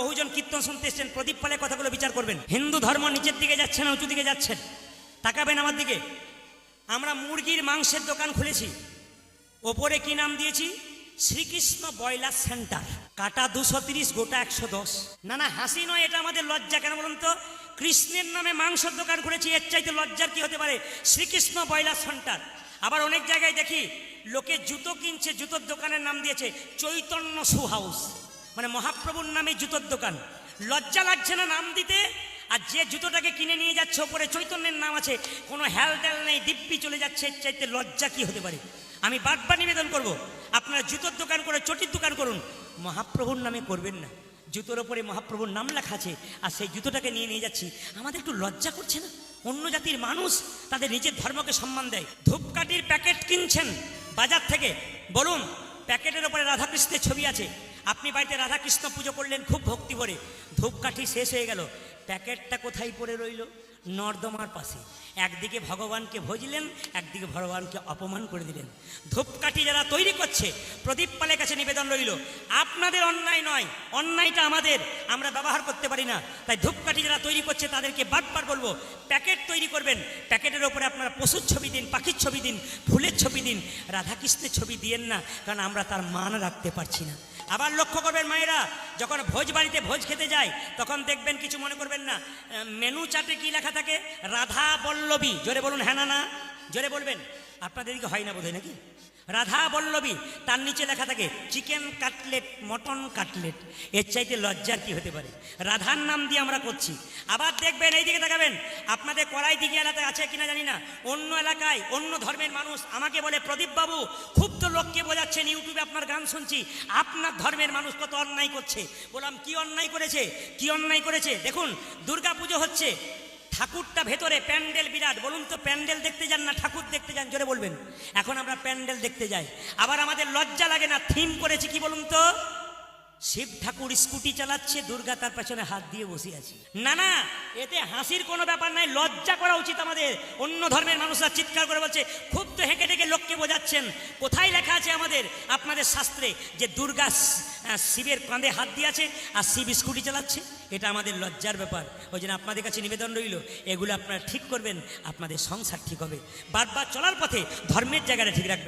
বহুজন কীর্তন শুনতে এসছেন, প্রদীপ পালের কথাগুলো বিচার করবেন। হিন্দু ধর্ম নিচের দিকে যাচ্ছে না, উঁচু দিকে যাচ্ছেন তাকাবেন আমার দিকে। আমরা মুরগির মাংসের দোকান খুলেছি। ওপরে কি নাম দিয়েছি? Srikrishna boiler centre. কাটা দুশো তিরিশ, গোটা একশো দশ। না না, হাসি নয়, এটা আমাদের লজ্জা। কেন বলুন তো? কৃষ্ণের নামে মাংসের দোকান করেছি এর চাইতে লজ্জার কি হতে পারে? Srikrishna boiler centre. আবার অনেক জায়গায় দেখি, লোকে জুতো কিনছে, জুতোর দোকানের নাম দিয়েছে, চৈতন্য শু হাউস। মানে মহাপ্রভুর নামে জুতোর দোকান। লজ্জা লাগছে না নাম দিতে? আর যে জুতোটাকে কিনে নিয়ে যাচ্ছে, ওপরে চৈতন্যের নাম আছে, কোনো হ্যাল ট্যাল নেই, দিব্যি চলে যাচ্ছে চাইতে লজ্জা কি হতে পারে? আমি বারবার নিবেদন করব, আপনারা জুতোর দোকান করে, চটির দোকান করুন। মহাপ্রভুর নামে করবেন না। জুতোর ওপরে মহাপ্রভুর নাম লেখা আছে, আর সেই জুতোটাকে নিয়ে নিয়ে যাচ্ছি। আমাদের একটু লজ্জা করছে না? অন্য জাতির মানুষ তাদের নিজের ধর্মকে সম্মান দেয়। ধূপকাঠির প্যাকেট কিনছেন বাজার থেকে। বলুন, প্যাকেটের ওপরে রাধাকৃষ্ণের ছবি আছে। আপনি বাড়িতে রাধাকৃষ্ণ পুজো করলেন, খুব ভক্তি ভরে। ধূপকাঠি শেষ হয়ে গেল। প্যাকেটটা কোথায় পড়ে রইল? নর্দমার পাশে। একদিকে ভগবানকে ভজলেন, একদিকে ভগবানকে অপমান করে দিলেন। ধূপকাঠি যারা তৈরি করছে, প্রদীপ পালের কাছে নিবেদন রইল, আপনাদের অন্যায় নয়, অন্যায়টা আমাদের, আমরা ব্যবহার করতে পারি না। তাই ধূপকাঠি যারা তৈরি করছে, তাদেরকে বারবার বলব, প্যাকেট তৈরি করবেন, প্যাকেটের ওপরে আপনারা পশুর ছবি দিন, পাখির ছবি দিন, ফুলের ছবি দিন, রাধাকৃষ্ণের ছবি দিয়েন না, কারণ আমরা তার মান রাখতে পারছি না। আবার লক্ষ্য করবেন মায়েরা, যখন ভোজ বাড়িতে ভোজ খেতে যায়, তখন দেখবেন কিছু মনে করবেন না, মেনু চার্টে কি লেখা থাকে? রাধা বল্লবী, জোরে বলুন হ্যাঁ না না, জোরে বলবেন। আপনাদের দিকে হয় না বোধহয় নাকি? রাধা বল্লবী, তার নিচে লেখা থাকে চিকেন কাটলেট মটন কাটলেট এর চাইতে লজ্জার কি হতে পারে? রাধার নাম দিয়ে আমরা করছি। আবার দেখবেন এই দিকে তাকাবেন, আপনাদের কড়াই দিকে এলাকায় আছে কিনা জানি না। অন্য এলাকায় অন্য ধর্মের মানুষ আমাকে বলে, প্রদীপ বাবু, খুব তো লোককে বোঝাচ্ছেন, ইউটিউবে আপনার গান শুনছি। আপনার ধর্মের মানুষ কত অন্যায় করছে? বললাম, কি অন্যায় করেছে? কি অন্যায় করেছে? দেখুন দুর্গা পুজো হচ্ছে ঠাকুরটা ভেতরে প্যান্ডেল বিরাট, বলুন তো প্যান্ডেল দেখতে যান না, ঠাকুর দেখতে যান, জোরে বলবেন। এখন আমরা প্যান্ডেল দেখতে যাই। আবার আমাদের লজ্জা লাগে না, থিম করেছি কি বলুন তো? শিব ঠাকুর স্কুটি চালাচ্ছে, দুর্গা তার পেছনে হাত দিয়ে বসে আছে। না না, এতে হাসির কোনো ব্যাপার নাই, লজ্জা করা উচিত আমাদের। অন্য ধর্মের মানুষরা চিৎকার করে বলছে, খুব তো হেঁকে টেকে লোককে বোঝাচ্ছেন। কোথায় লেখা আছে আমাদের, আপনাদের শাস্ত্রে যে দুর্গা শিবের কাঁধে হাত দিয়ে আছে আর শিব স্কুটি চালাচ্ছে? এটা আমাদের লজ্জার ব্যাপার। ওই জন্য আপনাদের কাছে নিবেদন রইল, এগুলো আপনারা ঠিক করবেন, আপনাদের সংসার ঠিক হবে। বারবার চলার পথে ধর্মের জায়গাটা ঠিক রাখবেন।